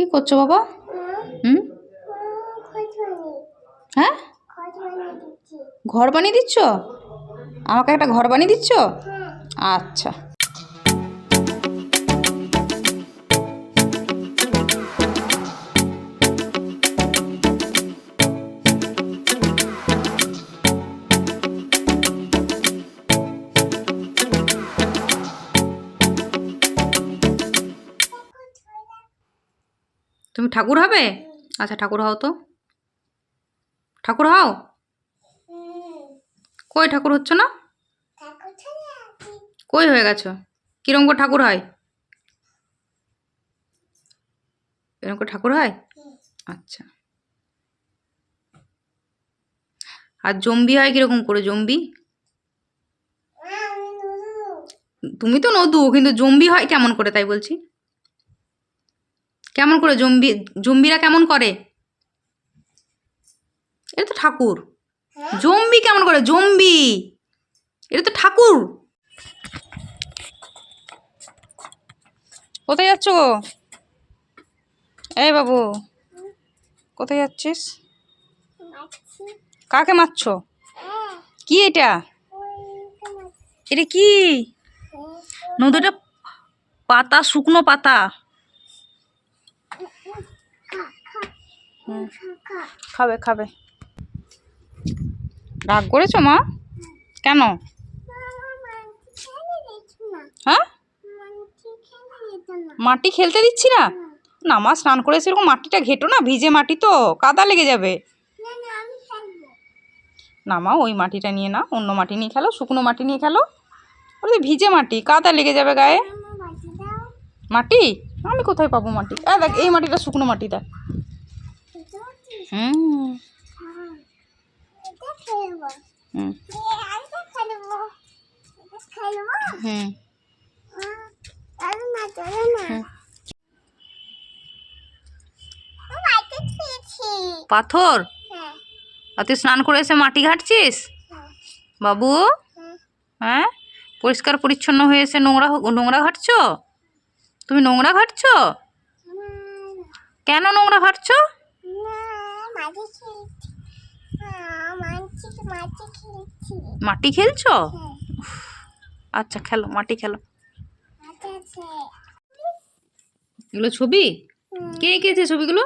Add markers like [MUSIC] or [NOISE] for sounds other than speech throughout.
কি করছ বাবা? হুম? হ্যাঁ? ঘর বানিয়ে দিচ্ছ? আমাকে একটা ঘর বানিয়ে দিচ্ছ? আচ্ছা। তুমি ঠাকুর হবে? আচ্ছা ঠাকুর হও তো। ঠাকুর হও? কই ঠাকুর হচ্ছে না? কই হয়ে গেছো? কিরম করে ঠাকুর হয়? এরকম করে ঠাকুর হয়? আচ্ছা। আর জম্বি হয় কীরকম করে, জম্বি? তুমি তো নদু, কিন্তু জম্বি হয় কেমন করে তাই বলছি? কেমন করে জম্বি জম্বিরা কেমন করে? এটা তো ঠাকুর। জম্বি কেমন করে? জম্বি। এটা তো ঠাকুর। কোথায় যাচ্ছ গো? এই বাবু কোথায় যাচ্ছিস? কাকে মারছ? কি এটা? এটা কি? নদীটা পাতা শুকনো পাতা হুম, খাবে খাবে। রাগ করেছ, মা? কেন? হ্যাঁ? মাটি খেলতে দিচ্ছি না? না, মা, স্নান করে সেরকম মাটিটা ঘেটো না, ভিজে মাটি তো, কাদা লেগে যাবে। না, মা, ওই মাটিটা নিয়ে না, অন্য মাটি নিয়ে খেলো, শুকনো মাটি নিয়ে খেলো। তো ভিজে মাটি, কাদা লেগে যাবে গায়ে। মাটি? আমি কোথায় পাবো মাটি? দেখ, এই মাটিটা শুকনো মাটি দেখ। পাথর? আর তুই স্নান করে এসে মাটি ঘাটছিস? বাবু? হ্যাঁ? পরিষ্কার পরিচ্ছন্ন হয়ে এসে নোংরা নোংরা ঘাটছো? তুমি নোংরা ঘাটছো? কেন নোংরা ঘাটছো? মাটি খেলছো? আচ্ছা খেলো মাটি খেলো। এগুলো ছবি? কে এঁকেছে ছবিগুলো?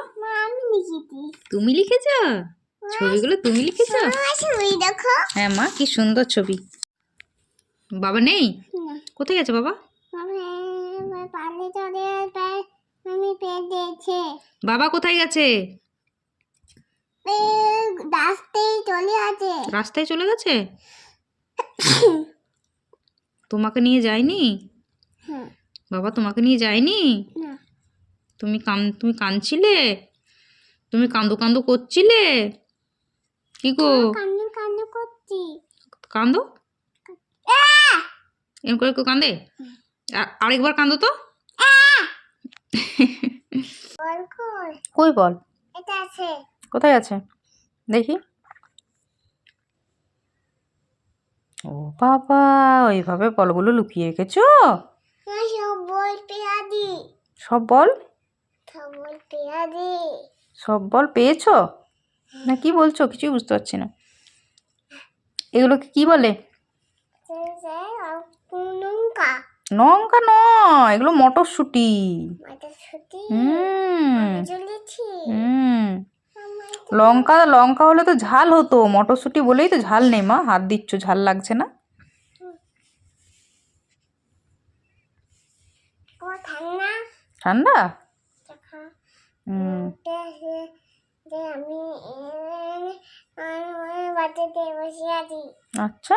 তুমি লিখেছ? ছবিগুলো তুমি লিখেছ? হ্যাঁ মা কি সুন্দর ছবি। বাবা নেই? কোথায় গেছে বাবা? বাবা কোথায় গেছে? রাস্তায় চলে আছে রাস্তায় চলে গেছে? [COUGHS] তোমাকে নিয়ে যায়নি? বাবা তোমাকে নিয়ে যায়নি? তুমি কান তুমি কাঁদছিলে? তুমি কান্দো কান্দো করছিলে? কি গো? কান্নু কান্নু করছি। কান্দো? এরকম করে কেউ কান্দে? আরেকবার কান্দো তো? [LAUGHS] কই বল? এটা আছে। কোথায় আছে? দেখি। ও বাবা ওইভাবে বলগুলো লুকিয়ে রেখেছো? সব বল সব বল? সব বল পেয়েছ? না কি বলছো? কিছুই বুঝতে পারছি না। এগুলোকে কি বলে? লঙ্কা। নয় এগুলো মটরশুঁটি। হুম। হুম। লঙ্কা লঙ্কা হলে তো ঝাল হতো। মটরশুঁটি বলেই তো ঝাল নেই মা হাত দিচ্ছ ঝাল লাগছে না। ঠান্ডা? আচ্ছা।